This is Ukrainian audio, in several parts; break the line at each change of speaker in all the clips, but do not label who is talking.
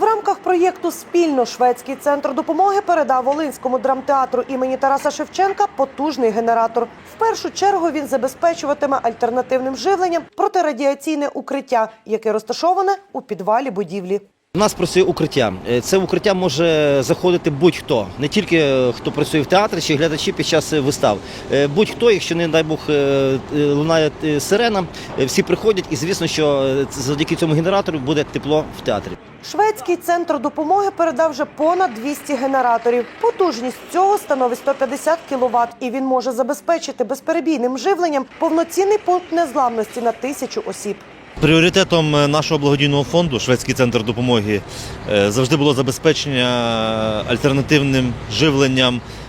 В рамках проєкту Спільно шведський центр допомоги передав Волинському драмтеатру імені Тараса Шевченка потужний генератор. В першу чергу він забезпечуватиме альтернативним живленням протирадіаційне укриття, яке розташоване у підвалі будівлі.
У нас працює укриття. Е, Це укриття може заходити будь-хто, не тільки е, хто працює в театрі чи глядачі під час е, вистав. Будь-хто, якщо не дай Бог лунає сирена, всі приходять, і звісно, що завдяки цьому генератору буде тепло в театрі.
Шведський центр допомоги передав вже понад 200 генераторів. Потужність цього становить 150 кВт, і він може забезпечити безперебійним живленням повноцінний пункт незламності на тисячу осіб.
Пріоритетом е, нашого благодійного фонду Шведський центр допомоги е, завжди було забезпечення альтернативним живленням е,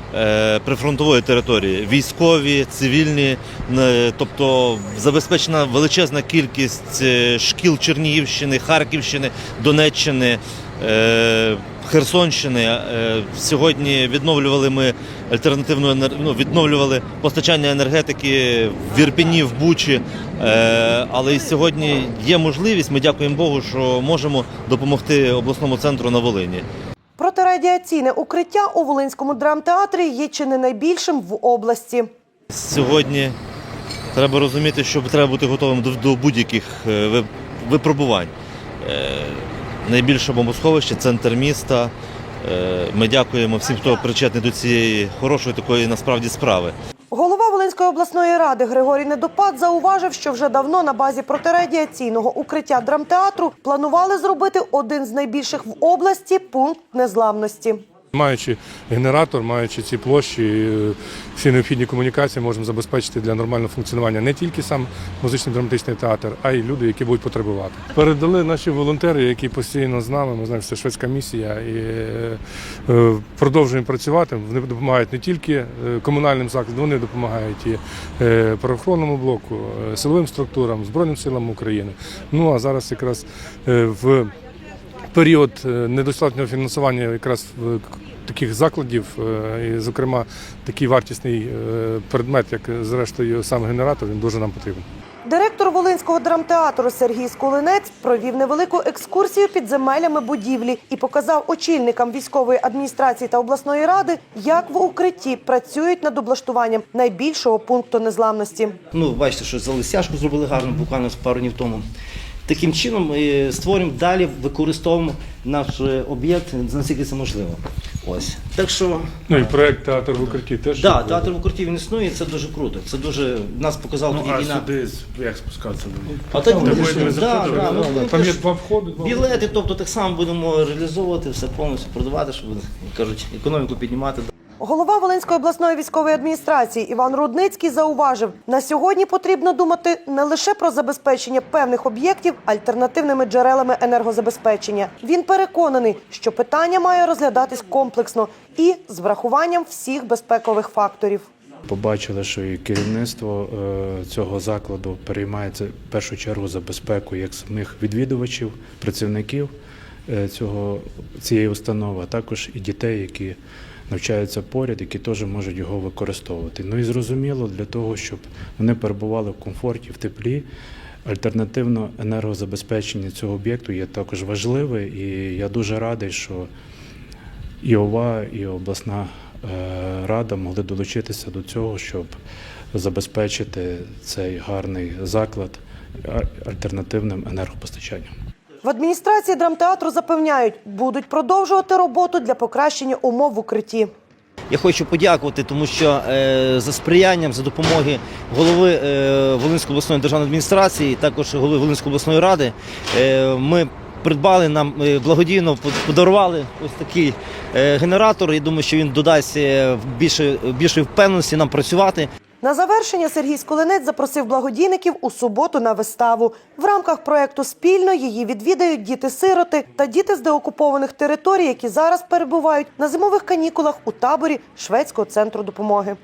прифронтової території. Військові, цивільні, е, тобто забезпечена величезна кількість е, шкіл Чернігівщини, Харківщини, Донеччини. е, Херсонщини Е, сьогодні відновлювали ми альтернативну ну, відновлювали постачання енергетики в Ірпіні, в Бучі. Е, Але і сьогодні є можливість. Ми дякуємо Богу, що можемо допомогти обласному центру на Волині.
Протирадіаційне укриття у Волинському драмтеатрі є чи не найбільшим в області.
Сьогодні треба розуміти, що треба бути готовим до, до будь-яких е, випробувань. Е, Найбільше бомбосховище, центр міста. Е, Ми дякуємо всім, хто причетний до цієї хорошої такої насправді справи.
Голова обласної ради Григорій Недопад зауважив, що вже давно на базі протирадіаційного укриття драмтеатру планували зробити один з найбільших в області пункт незламності.
Маючи генератор, маючи ці площі, е, всі необхідні комунікації, можемо забезпечити для нормального функціонування не тільки сам музичний драматичний театр, а й люди, які будуть потребувати. Передали наші волонтери, які постійно з нами. Ми знаємо, що це шведська місія, і е, е, продовжуємо працювати. Вони допомагають не тільки комунальним закладам, вони допомагають і правоохоронному блоку, силовим структурам, Збройним силам України. Ну а зараз якраз в період е, недостатнього фінансування якраз в таких закладів, е, і, зокрема, такий вартісний е, предмет, як зрештою сам генератор, він дуже нам потрібен.
Директор Волинського драмтеатру Сергій Скулинець провів невелику екскурсію підземелями будівлі і показав очільникам військової адміністрації та обласної ради, як в укритті працюють над облаштуванням найбільшого пункту незламності.
Ну, бачите, що за лисяшку зробили гарно буквально пару днів тому. Таким чином ми створюємо далі, використовуємо наш е, об'єкт наскільки це можливо. Ось. Так що
Ну і проект театр в укритті теж.
Да, театр в укритті він існує, це дуже круто. Це дуже нас показав
Ну,
тоді
а
на
сюди як спускатися
а так буде,
ми
да, да, ну,
Там є два входи. два
білети, тобто так само будемо реалізовувати все повністю продавати, щоб кажуть, економіку піднімати.
Голова Волинської обласної військової адміністрації Іван Рудницький зауважив, на сьогодні потрібно думати не лише про забезпечення певних об'єктів альтернативними джерелами енергозабезпечення. Він переконаний, що питання має розглядатись комплексно і з врахуванням всіх безпекових факторів.
Побачили, що і керівництво е, цього закладу переймається в першу чергу за безпеку як самих відвідувачів, працівників е, цього, цієї установи, а також і дітей, які навчаються поряд, які теж можуть його використовувати. Ну і зрозуміло, для того, щоб вони перебували в комфорті, в теплі. Альтернативно енергозабезпечення цього об'єкту є також важливе, і я дуже радий, що і ОВА, і обласна е, рада могли долучитися до цього, щоб забезпечити цей гарний заклад альтернативним енергопостачанням.
В адміністрації драмтеатру запевняють, будуть продовжувати роботу для покращення умов в укритті.
Я хочу подякувати, тому що е, за сприянням, за допомоги голови е, Волинської обласної державної адміністрації, також голови Волинської обласної ради, е, ми придбали нам е, благодійно подарували ось такий е, генератор. Я думаю, що він додасть е, більше, більшої впевненості нам працювати.
На завершення Сергій Скулинець запросив благодійників у суботу на виставу. В рамках проекту спільно її відвідають діти-сироти та діти з деокупованих територій, які зараз перебувають на зимових канікулах у таборі шведського центру допомоги.